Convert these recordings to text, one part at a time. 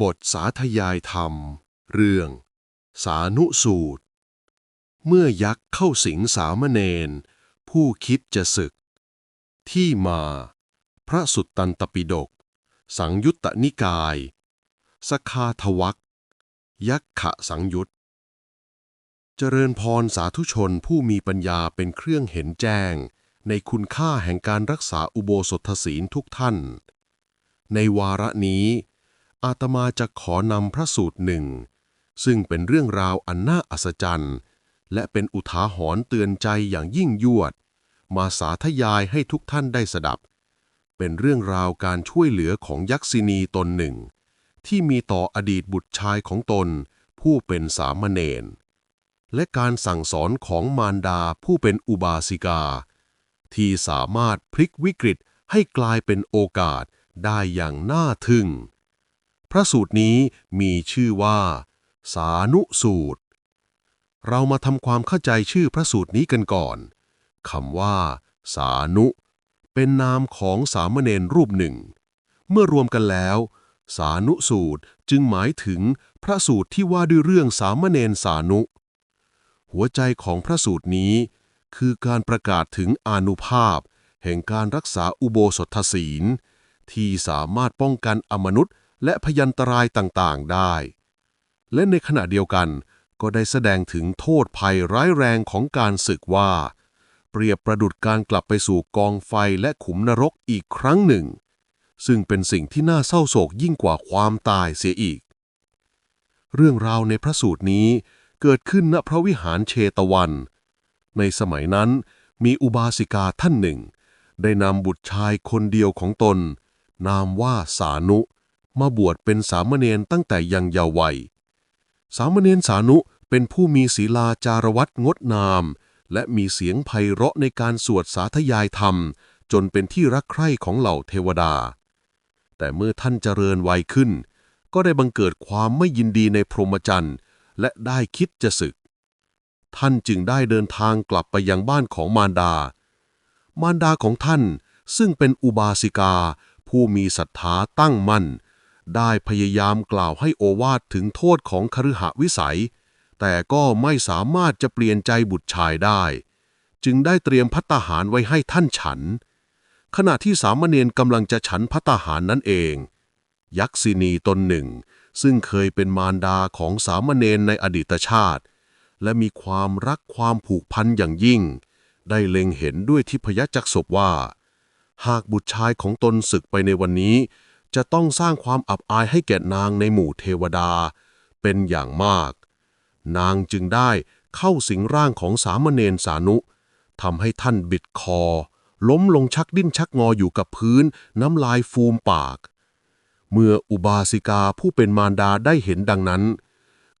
บทสาธยายธรรม เรื่อง สานุสูตร เมื่อยักษ์เข้าสิงสามเณรผู้คิดจะศึก ที่มา พระสุตตันตปิฎกสังยุตตนิกาย สคาทวักยักขะสังยุตเจริญพรสาธุชนผู้มีปัญญาเป็นเครื่องเห็นแจ้ง ในคุณค่าแห่งการรักษาอุโบสถศีลทุกท่าน ในวาระนี้ อาตมาจะขอนำพระสูตรหนึ่ง ซึ่งเป็นเรื่องราวอันน่าอัศจรรย์ และเป็นอุทาหรณ์เตือนใจอย่างยิ่งยวด มาสาธยายให้ทุกท่านได้สดับ เป็นเรื่องราวการช่วยเหลือของยักษินีตนหนึ่ง ที่มีต่ออดีตบุตรชายของตน ผู้เป็นสามเณรและการสั่งสอนของมารดาผู้เป็นอุบาสิกา ที่สามารถพลิกวิกฤตให้กลายเป็นโอกาสได้อย่างน่าทึ่ง พระสูตรนี้มีชื่อว่า สานุสูตร เรามาทำความเข้าใจชื่อพระสูตรนี้กันก่อนคำว่า สานุ เป็นนามของสามเณรรูปหนึ่ง เมื่อรวมกันแล้ว สานุสูตรจึงหมายถึงพระสูตรที่ว่าด้วยเรื่องสามเณรสานุ หัวใจของพระสูตรนี้ คือการประกาศถึงอนุภาพ แห่งการรักษาอุโบสถศีล ที่สามารถป้องกันอมนุษย์ และพยันตรายต่างๆได้ และในขณะเดียวกันก็ได้แสดงถึงโทษภัยร้ายแรงของการศึกว่า เปรียบประดุดการกลับไปสู่กองไฟและขุมนรกอีกครั้งหนึ่ง ซึ่งเป็นสิ่งที่น่าเศร้าโศกยิ่งกว่าความตายเสียอีก เรื่องราวในพระสูตรนี้เกิดขึ้นณพระวิหารเชตวัน ในสมัยนั้นมีอุบาสิกาท่านหนึ่ง ได้นำบุตรชายคนเดียวของตน นามว่าสานุ มาบวชเป็นสามเณรตั้งแต่ยังเยาว์วัย สามเณรสานุเป็นผู้มีศีลาจารวัตงดงาม และมีเสียงไพเราะในการสวดสาธยายธรรม จนเป็นที่รักใคร่ของเหล่าเทวดา แต่เมื่อท่านเจริญวัยขึ้น ก็ได้บังเกิดความไม่ยินดีในพรหมจรรย์และได้คิดจะศึก ท่านจึงได้เดินทางกลับไปยังบ้านของมารดา มารดาของท่านซึ่งเป็นอุบาสิกา ผู้มีศรัทธาตั้งมั่น ได้พยายามกล่าวให้โอวาทถึงโทษของคฤหวิสัย แต่ก็ไม่สามารถจะเปลี่ยนใจบุตรชายได้ จึงได้เตรียมพัตตาหารไว้ให้ท่านฉัน ขณะที่สามเณรกำลังจะฉันพัตตาหารนั่นเอง ยักษินีตนหนึ่ง ซึ่งเคยเป็นมารดาของสามเณรในอดีตชาติ และมีความรักความผูกพันอย่างยิ่ง ได้เล็งเห็นด้วยทิพยจักษบว่า หากบุตรชายของตนศึกไปในวันนี้ จะต้องสร้างความอับอายให้แก่นางในหมู่เทวดา เป็นอย่างมาก นางจึงได้เข้าสิงร่างของสามเณรสานุทำให้ท่านบิดคอ ล้มลงชักดิ้นชักงออยู่กับพื้น น้ำลายฟูมปาก เมื่ออุบาสิกาผู้เป็นมารดาได้เห็นดังนั้น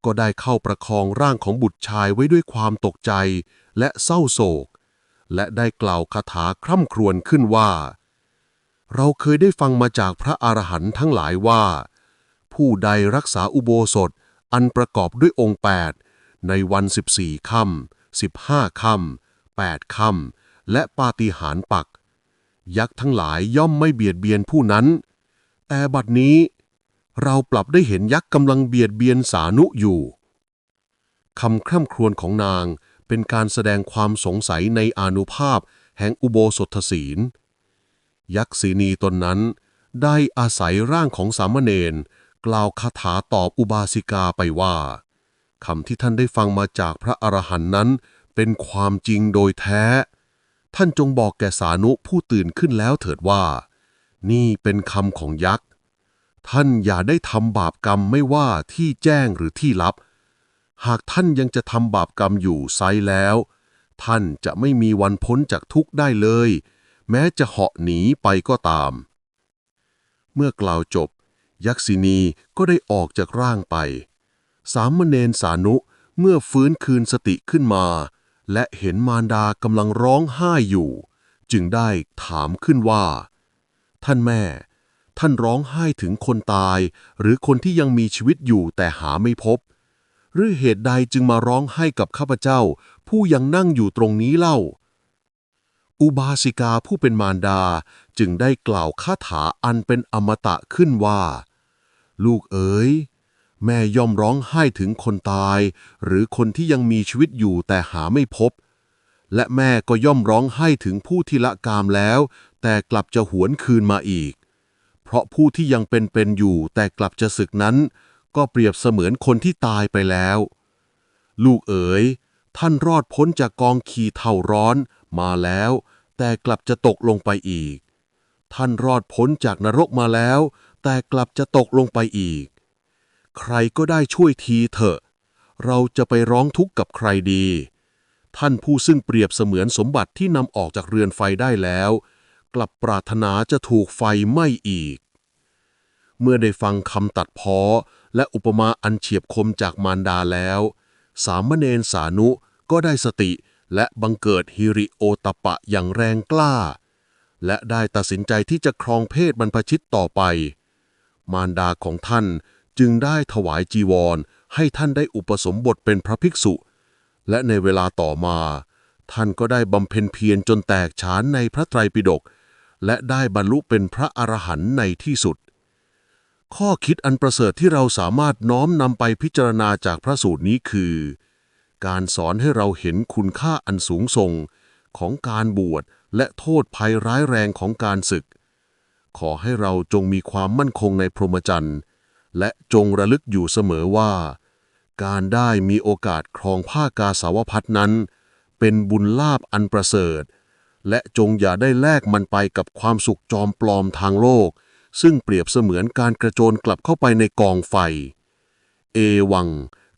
ก็ได้เข้าประคองร่างของบุตรชายไว้ด้วยความตกใจและเศร้าโศก และได้กล่าวคาถาคร่ำครวญขึ้นว่า เราเคยได้ฟังมาจากพระอรหันต์ทั้งหลายว่า ผู้ใดรักษาอุโบสถอันประกอบด้วยองค์ 8 ในวัน 14ค่ำ15ค่ำ8ค่ำและปาฏิหาริย์ปัก ยักษ์ทั้งหลายย่อมไม่เบียดเบียนผู้นั้น แต่บัดนี้ เราปรับได้เห็นยักษ์กำลังเบียดเบียนสานุอยู่คำคร่ำครวญของนางเป็นการแสดงความสงสัยในอนุภาพแห่งอุโบสถศีล ยักษินีตนนั้น ได้อาศัยร่างของสามเณรกล่าวคาถาตอบอุบาสิกาไปว่าคำที่ท่านได้ฟังมาจากพระอรหันต์นั้น เป็นความจริงโดยแท้ ท่านจงบอกแก่สานุผู้ตื่นขึ้นแล้วเถิดว่า นี่เป็นคำของยักษ์ ท่านอย่าได้ทำบาปกรรมไม่ว่าที่แจ้งหรือที่ลับ หากท่านยังจะทำบาปกรรมอยู่ไซแล้ว ท่านจะไม่มีวันพ้นจากทุกข์ได้เลย แม้จะเหาะหนีไปก็ตาม เมื่อกล่าวจบ ยักษินีก็ได้ออกจากร่างไป สามเณรสานุเมื่อฟื้นคืนสติขึ้นมา และเห็นมารดากำลังร้องไห้อยู่ จึงได้ถามขึ้นว่า ท่านแม่ ท่านร้องไห้ถึงคนตาย หรือคนที่ยังมีชีวิตอยู่แต่หาไม่พบ หรือเหตุใดจึงมาร้องไห้กับข้าพเจ้า ผู้ยังนั่งอยู่ตรงนี้เล่า อุบาสิกาผู้เป็นมารดาจึงได้กล่าวคาถาอันเป็นอมตะขึ้นว่า ลูกเอ๋ย แม่ย่อมร้องไห้ถึงคนตาย หรือคนที่ยังมีชีวิตอยู่แต่หาไม่พบ และแม่ก็ย่อมร้องไห้ถึงผู้ที่ละกามแล้ว แต่กลับจะหวนคืนมาอีก เพราะผู้ที่ยังเป็นๆอยู่แต่กลับจะศึกนั้น ก็เปรียบเสมือนคนที่ตายไปแล้ว ลูกเอ๋ยท่านรอดพ้นจากกองขีเท่าร้อน มาแล้ว แต่กลับจะตกลงไปอีก ท่านรอดพ้นจากนรกมาแล้ว แต่กลับจะตกลงไปอีก ใครก็ได้ช่วยทีเถอะ เราจะไปร้องทุกข์กับใครดี ท่านผู้ซึ่งเปรียบเสมือนสมบัติที่นำออกจากเรือนไฟได้แล้ว กลับปรารถนาจะถูกไฟไหม้อีก เมื่อได้ฟังคำตัดพ้อและอุปมาอันเฉียบคมจากมารดาแล้ว สามเณรสานุก็ได้สติ และบังเกิดฮิริโอตปปะอย่างแรงกล้า และได้ตัดสินใจที่จะครองเพศบรรพชิตต่อไป มารดาของท่านจึงได้ถวายจีวร ให้ท่านได้อุปสมบทเป็นพระภิกษุ และในเวลาต่อมา ท่านก็ได้บำเพ็ญเพียรจนแตกฉานในพระไตรปิฎกและได้บรรลุเป็นพระอรหันต์ในที่สุด ข้อคิดอันประเสริฐที่เราสามารถน้อมนำไปพิจารณาจากพระสูตรนี้คือ การสอนให้เราเห็นคุณค่าอันสูงส่ง ของการบวชและโทษภัยร้ายแรงของการศึก ขอให้เราจงมีความมั่นคงในพรหมจรรย์และจงระลึกอยู่เสมอว่า การได้มีโอกาสครองผ้ากาสาวพัดนั้น เป็นบุญลาภอันประเสริฐ และจงอย่าได้แลกมันไปกับความสุขจอมปลอมทางโลก ซึ่งเปรียบเสมือนการกระโจนกลับเข้าไปในกองไฟ เอวัง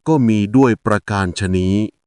ก็มีด้วยประการชนี้